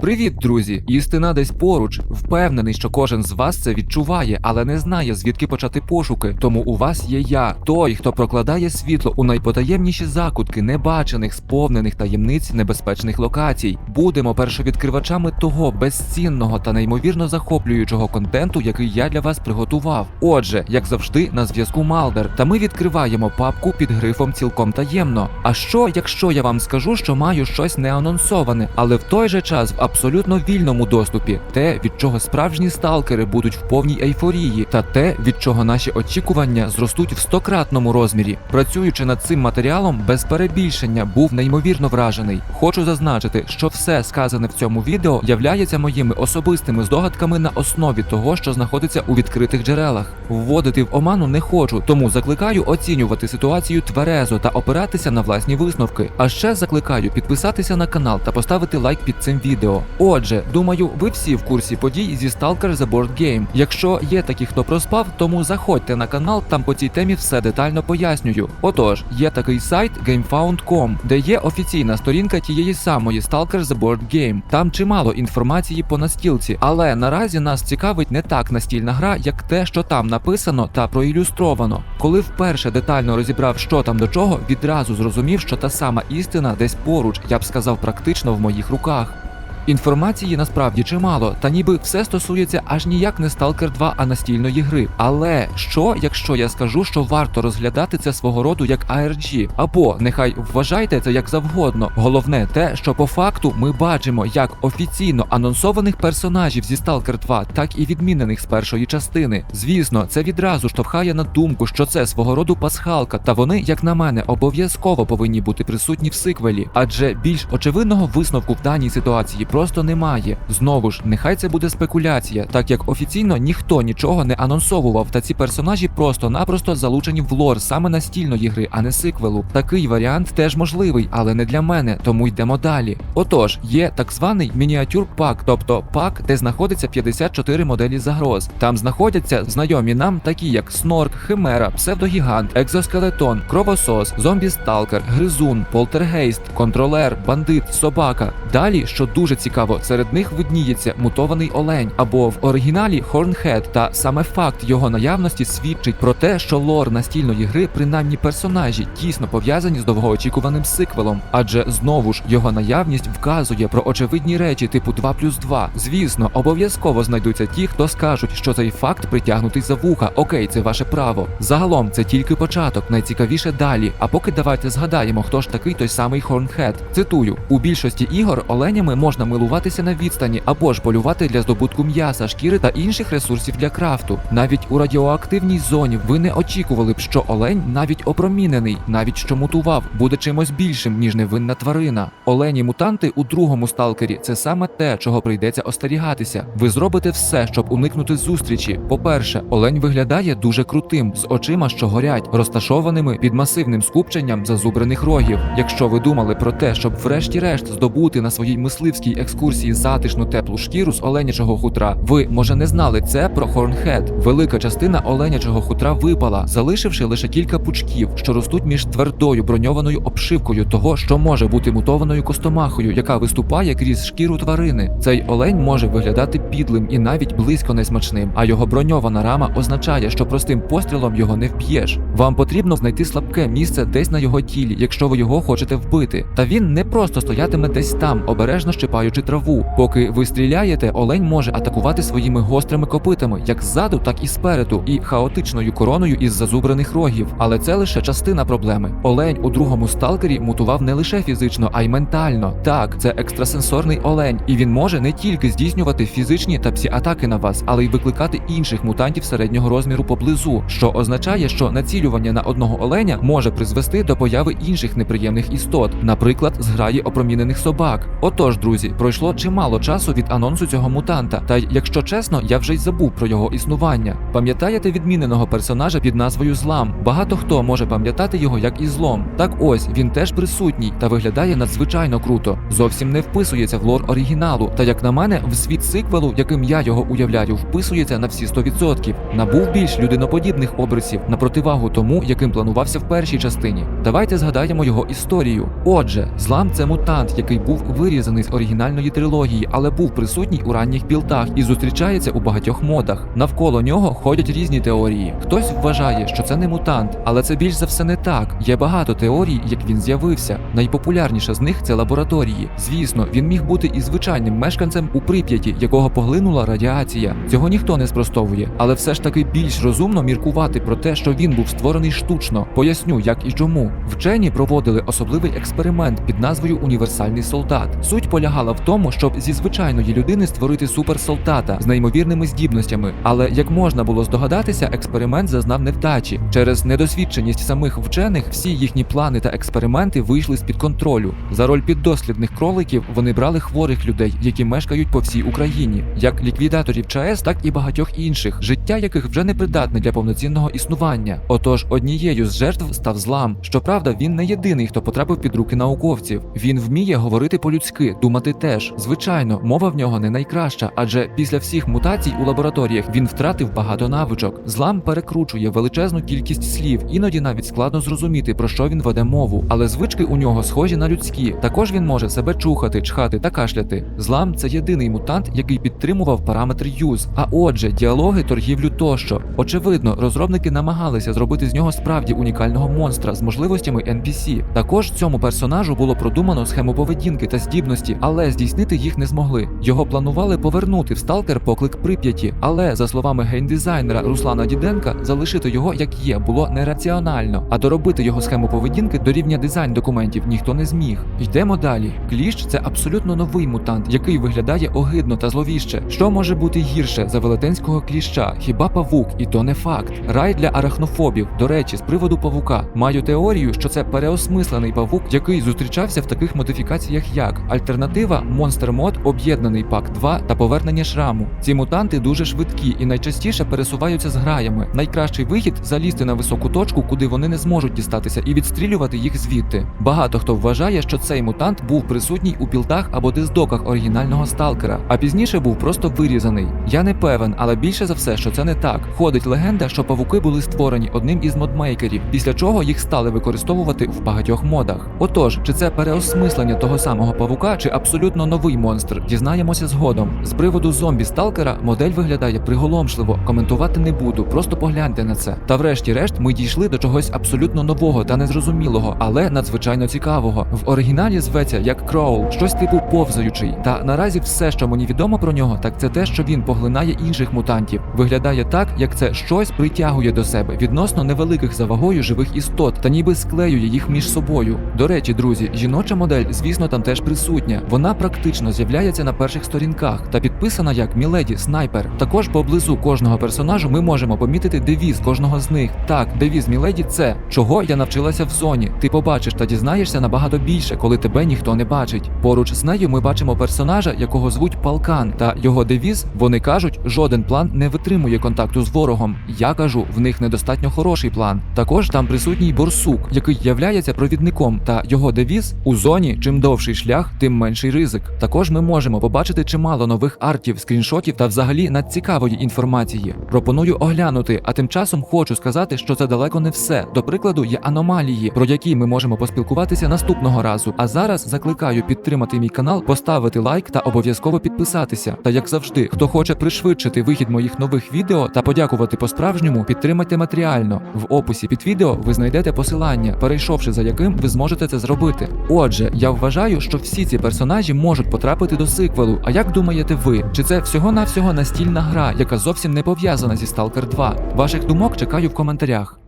Привіт, друзі! Істина десь поруч. Впевнений, що кожен з вас це відчуває, але не знає, звідки почати пошуки. Тому у вас є я, той, хто прокладає світло у найпотаємніші закутки небачених, сповнених таємниць небезпечних локацій. Будемо першовідкривачами того безцінного та неймовірно захоплюючого контенту, який я для вас приготував. Отже, як завжди, на зв'язку Малдер, та ми відкриваємо папку під грифом цілком таємно. А що, якщо я вам скажу, що маю щось неанонсоване, але в той же час в абсолютно вільному доступі, те, від чого справжні сталкери будуть в повній ейфорії, та те, від чого наші очікування зростуть в стократному розмірі. Працюючи над цим матеріалом, без перебільшення був неймовірно вражений. Хочу зазначити, що все сказане в цьому відео являється моїми особистими здогадками на основі того, що знаходиться у відкритих джерелах. Вводити в оману не хочу, тому закликаю оцінювати ситуацію тверезо та опиратися на власні висновки. А ще закликаю підписатися на канал та поставити лайк під цим відео. Отже, думаю, ви всі в курсі подій зі Stalker The Board Game. Якщо є такі, хто проспав, тому заходьте на канал, там по цій темі все детально пояснюю. Отож, є такий сайт GameFound.com, де є офіційна сторінка тієї самої Stalker The Board Game. Там чимало інформації по настілці, але наразі нас цікавить не так настільна гра, як те, що там написано та проілюстровано. Коли вперше детально розібрав, що там до чого, відразу зрозумів, що та сама істина десь поруч, я б сказав, практично в моїх руках. Інформації насправді чимало, та ніби все стосується аж ніяк не Stalker 2, а настільної гри. Але що, якщо я скажу, що варто розглядати це свого роду як ARG? Або нехай вважайте це як завгодно. Головне те, що по факту ми бачимо як офіційно анонсованих персонажів зі Stalker 2, так і відмінених з першої частини. Звісно, це відразу штовхає на думку, що це свого роду пасхалка, та вони, як на мене, обов'язково повинні бути присутні в сиквелі, адже більш очевидного висновку в даній ситуації просто немає. Знову ж, нехай це буде спекуляція, так як офіційно ніхто нічого не анонсовував, та ці персонажі просто-напросто залучені в лор саме настільної гри, а не сиквелу. Такий варіант теж можливий, але не для мене, тому йдемо далі. Отож, є так званий мініатюр пак, тобто пак, де знаходиться 54 моделі загроз. Там знаходяться знайомі нам такі, як Снорк, Химера, Псевдогігант, Екзоскелетон, Кровосос, Зомбі-сталкер, Гризун, Полтергейст, Контролер, Бандит, Собака. Далі, що дуже цікаво, серед них видніється мутований олень або в оригіналі Хорнхед, та саме факт його наявності свідчить про те, що лор настільної гри, принаймні персонажі, тісно пов'язані з довгоочікуваним сиквелом, адже знову ж його наявність вказує про очевидні речі типу 2 плюс 2. Звісно, обов'язково знайдуться ті, хто скажуть, що цей факт притягнутий за вуха. Окей, це ваше право. Загалом це тільки початок, найцікавіше далі. А поки давайте згадаємо, хто ж такий той самий Хорнхед. Цитую: у більшості ігор оленями можна милуватися на відстані або ж полювати для здобутку м'яса, шкіри та інших ресурсів для крафту. Навіть у радіоактивній зоні ви не очікували б, що олень, навіть опромінений, навіть що мутував, буде чимось більшим, ніж невинна тварина. Олені мутанти у другому сталкері це саме те, чого прийдеться остерігатися. Ви зробите все, щоб уникнути зустрічі. По-перше, олень виглядає дуже крутим, з очима, що горять, розташованими під масивним скупченням зазубрених рогів. Якщо ви думали про те, щоб врешті-решт здобути на своїй мисливській екскурсії затишну теплу шкіру з оленячого хутра, ви може не знали це про Хорнхед. Велика частина оленячого хутра випала, залишивши лише кілька пучків, що ростуть між твердою броньованою обшивкою того, що може бути мутованою костомахою, яка виступає крізь шкіру тварини. Цей олень може виглядати підлим і навіть близько несмачним, а його броньована рама означає, що простим пострілом його не вб'єш. Вам потрібно знайти слабке місце десь на його тілі, якщо ви його хочете вбити. Та він не просто стоятиме десь там, обережно щипаючи траву. Поки ви стріляєте, олень може атакувати своїми гострими копитами, як ззаду, так і спереду, і хаотичною короною із зазубрених рогів. Але це лише частина проблеми. Олень у другому сталкері мутував не лише фізично, а й ментально. Так, це екстрасенсорний олень, і він може не тільки здійснювати фізичні та псі атаки на вас, але й викликати інших мутантів середнього розміру поблизу, що означає, що націлювання на одного оленя може призвести до появи інших неприємних істот, наприклад, зграї опромінених собак. Отож, друзі, пройшло чимало часу від анонсу цього мутанта, та якщо чесно, я вже й забув про його існування. Пам'ятаєте відміненого персонажа під назвою Злам? Багато хто може пам'ятати його як і злом. Так ось він теж присутній та виглядає надзвичайно круто. Зовсім не вписується в лор оригіналу. Та як на мене, в світ сиквелу, яким я його уявляю, вписується на всі 100%. Набув більш людиноподібних обрисів на противагу тому, яким планувався в першій частині. Давайте згадаємо його історію. Отже, злам це мутант, який був вирізаний з оригінальної оригінальної трилогії, але був присутній у ранніх білтах і зустрічається у багатьох модах. Навколо нього ходять різні теорії. Хтось вважає, що це не мутант, але це більш за все не так. Є багато теорій, як він з'явився. Найпопулярніша з них це лабораторії. Звісно, він міг бути і звичайним мешканцем у Прип'яті, якого поглинула радіація. Цього ніхто не спростовує, але все ж таки більш розумно міркувати про те, що він був створений штучно. Поясню, як і чому. Вчені проводили особливий експеримент під назвою Універсальний солдат. Суть полягала в тому, щоб зі звичайної людини створити суперсолдата з неймовірними здібностями. Але як можна було здогадатися, експеримент зазнав невдачі. Через недосвідченість самих вчених всі їхні плани та експерименти вийшли з під контролю. За роль піддослідних кроликів вони брали хворих людей, які мешкають по всій Україні, як ліквідаторів ЧАЕС, так і багатьох інших, життя яких вже не придатне для повноцінного існування. Отож, однією з жертв став злам. Щоправда, він не єдиний, хто потрапив під руки науковців. Він вміє говорити по-людськи, думати теж. Звичайно, мова в нього не найкраща, адже після всіх мутацій у лабораторіях він втратив багато навичок. Злам перекручує величезну кількість слів, іноді навіть складно зрозуміти, про що він веде мову, але звички у нього схожі на людські. Також він може себе чухати, чхати та кашляти. Злам це єдиний мутант, який підтримував параметр юз. А отже, діалоги, торгівлю тощо. Очевидно, розробники намагалися зробити з нього справді унікального монстра з можливостями NPC. Також цьому персонажу було продумано схему поведінки та здібності, але здійснити їх не змогли. Його планували повернути в сталкер поклик Прип'яті, але за словами геймдизайнера Руслана Діденка, залишити його як є було нераціонально, а доробити його схему поведінки до рівня дизайн документів ніхто не зміг. Йдемо далі. Кліщ це абсолютно новий мутант, який виглядає огидно та зловіще. Що може бути гірше за велетенського кліща? Хіба павук, і то не факт. Рай для арахнофобів. До речі, з приводу павука маю теорію, що це переосмислений павук, який зустрічався в таких модифікаціях, як альтернатива Monster Mod, об'єднаний пак 2 та повернення шраму. Ці мутанти дуже швидкі і найчастіше пересуваються з граями. Найкращий вихід залізти на високу точку, куди вони не зможуть дістатися, і відстрілювати їх звідти. Багато хто вважає, що цей мутант був присутній у білдах або диздоках оригінального сталкера, а пізніше був просто вирізаний. Я не певен, але більше за все, що це не так. Ходить легенда, що павуки були створені одним із модмейкерів, після чого їх стали використовувати в багатьох модах. Отож, чи це переосмислення того самого павука, чи абсолютно новий монстр, дізнаємося згодом. З приводу зомбі сталкера модель виглядає приголомшливо, коментувати не буду, просто погляньте на це. Та врешті-решт ми дійшли до чогось абсолютно нового та незрозумілого, але надзвичайно цікавого. В оригіналі зветься як Кроул, щось типу повзаючий. Та наразі все, що мені відомо про нього, так це те, що він поглинає інших мутантів. Виглядає так, як це щось притягує до себе відносно невеликих за вагою живих істот та ніби склеює їх між собою. До речі, друзі, жіноча модель, звісно, там теж присутня. Вона практично з'являється на перших сторінках та підписана як Міледі Снайпер. Також поблизу кожного персонажу ми можемо помітити девіз кожного з них. Так, девіз Міледі це чого я навчилася в зоні. Ти побачиш та дізнаєшся набагато більше, коли тебе ніхто не бачить. Поруч з нею ми бачимо персонажа, якого звуть Палкан, та його девіз. Вони кажуть, жоден план не витримує контакту з ворогом. Я кажу, в них недостатньо хороший план. Також там присутній борсук, який являється провідником, та його девіз у зоні. Чим довший шлях, тим менший ризик. Також ми можемо побачити чимало нових артів, скріншотів та взагалі надцікавої інформації. Пропоную оглянути, а тим часом хочу сказати, що це далеко не все. До прикладу, є аномалії, про які ми можемо поспілкуватися наступного разу. А зараз закликаю підтримати мій канал, поставити лайк та обов'язково підписатися. Та як завжди, хто хоче пришвидшити вихід моїх нових відео та подякувати по-справжньому, підтримайте матеріально. В описі під відео ви знайдете посилання, перейшовши за яким ви зможете це зробити. Отже, я вважаю, що всі ці персонажі можуть потрапити до сиквелу. А як думаєте ви? Чи це всього-навсього настільна гра, яка зовсім не пов'язана зі Stalker 2? Ваших думок чекаю в коментарях.